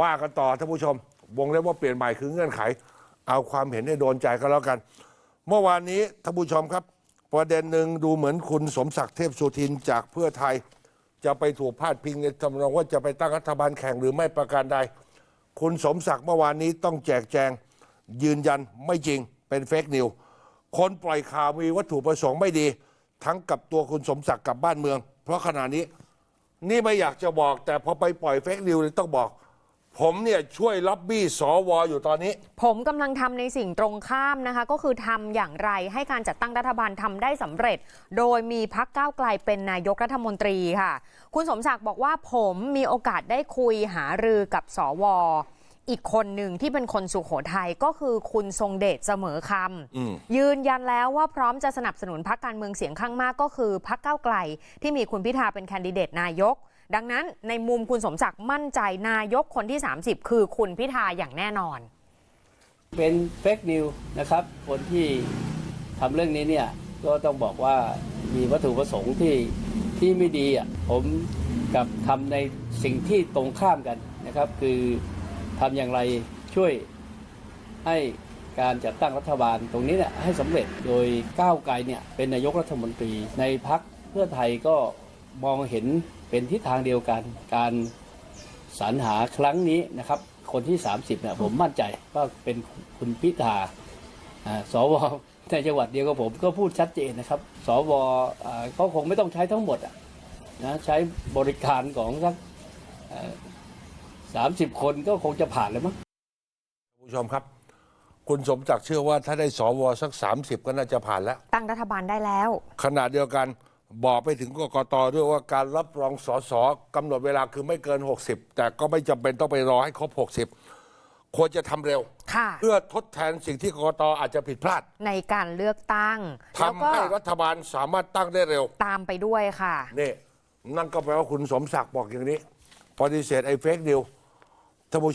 ว่ากันต่อท่านผู้ชม วงเล็บว่าเปลี่ยนใหม่คือเงื่อนไข เอาความเห็นให้โดนใจก็แล้วกัน เมื่อวานนี้ท่านผู้ชมครับ ประเด็นหนึ่งดูเหมือนคุณสมศักดิ์เทพสุทินจากเพื่อไทย จะไปถูกพาดพิงในทำนองว่าจะไปตั้งรัฐบาลแข่งหรือไม่ประการใด คุณสมศักดิ์เมื่อวานนี้ต้องแจกแจง ยืนยันไม่จริงเป็นเฟกนิวคนปล่อยข่าวมีวัตถุประสงค์ไม่ดี ทั้งกับตัวคุณสมศักดิ์กับบ้านเมือง เพราะขณะนี้นี่ไม่อยากจะบอกแต่พอไปปล่อยเฟกนิวเลยต้องบอก ผมเนี่ยช่วยล็อบบี้สวอยู่ตอนนี้ ผมกำลังทำในสิ่งตรงข้ามนะคะ ก็คือทำอย่างไรให้การจัดตั้งรัฐบาลทำได้สำเร็จ โดยมีพักก้าวไกลเป็นนายกรัฐมนตรีค่ะ คุณสมศักดิ์บอกว่าผมมีโอกาสได้คุยหารือกับสวอีกคนหนึ่งที่เป็นคนสุขโขทัยก็คือคุณทรงเดชเสมอคอืมำยืนยันแล้วว่าพร้อมจะสนับสนุนพักการเมืองเสียงข้างมากก็คือพักก้าวไกล ที่มีคุณพิธาเป็นแคนดิเดตนายก ดังนั้นในมุมคุณสมศักดิ์มั่นใจนายกคนที่ 30 คือคุณพิธาอย่างแน่นอน เป็นเฟกนิวนะครับ คนที่ทำเรื่องนี้เนี่ยก็ต้องบอกว่ามีวัตถุประสงค์ที่ที่ไม่ดีอะผมกับทำในสิ่งที่ตรงข้ามกันนะครับ คือทำอย่างไรช่วยให้การจัดตั้งรัฐบาลตรงนี้เนี่ยให้สำเร็จโดยก้าวไกลเนี่ยเป็นนายกรัฐมนตรีในพักเพื่อไทยก็ มองเห็นเป็นทิศทางเดียวกัน การสรรหาครั้งนี้นะครับ คนที่ 30เนี่ยผมมั่นใจว่าเป็นคุณพิธาอ่าสวในจังหวัดเดียวกับผมก็พูดชัดเจนนะครับ สวอ่าก็คงไม่ต้องใช้ทั้งหมดอะนะใช้บริการของสักสามสิบคนก็คงจะผ่านเลยมั้งท่านผู้ชมครับ คุณสมศักดิ์เชื่อว่าถ้าได้สวสัก 30 ก็น่าจะผ่านแล้ว ตั้งรัฐบาลได้แล้ว ขณะเดียวกัน บอกไปถึงกกตด้วยว่าการรับรองสสกำหนดเวลาคือไม่เกิน 60 แต่ก็ไม่จำเป็นต้องไปรอให้ครบ 60 ควรจะทำเร็ว ค่ะ เพื่อทดแทนสิ่งที่กกตอาจจะผิดพลาดในการเลือกตั้งทำแล้วก็ให้รัฐบาลสามารถตั้งได้เร็วตามไปด้วยค่ะ นี่นั่นก็แปลว่าคุณสมศักดิ์บอกอย่างนี้ปฏิเสธไอ้เฟกนิวท่านผู้ชม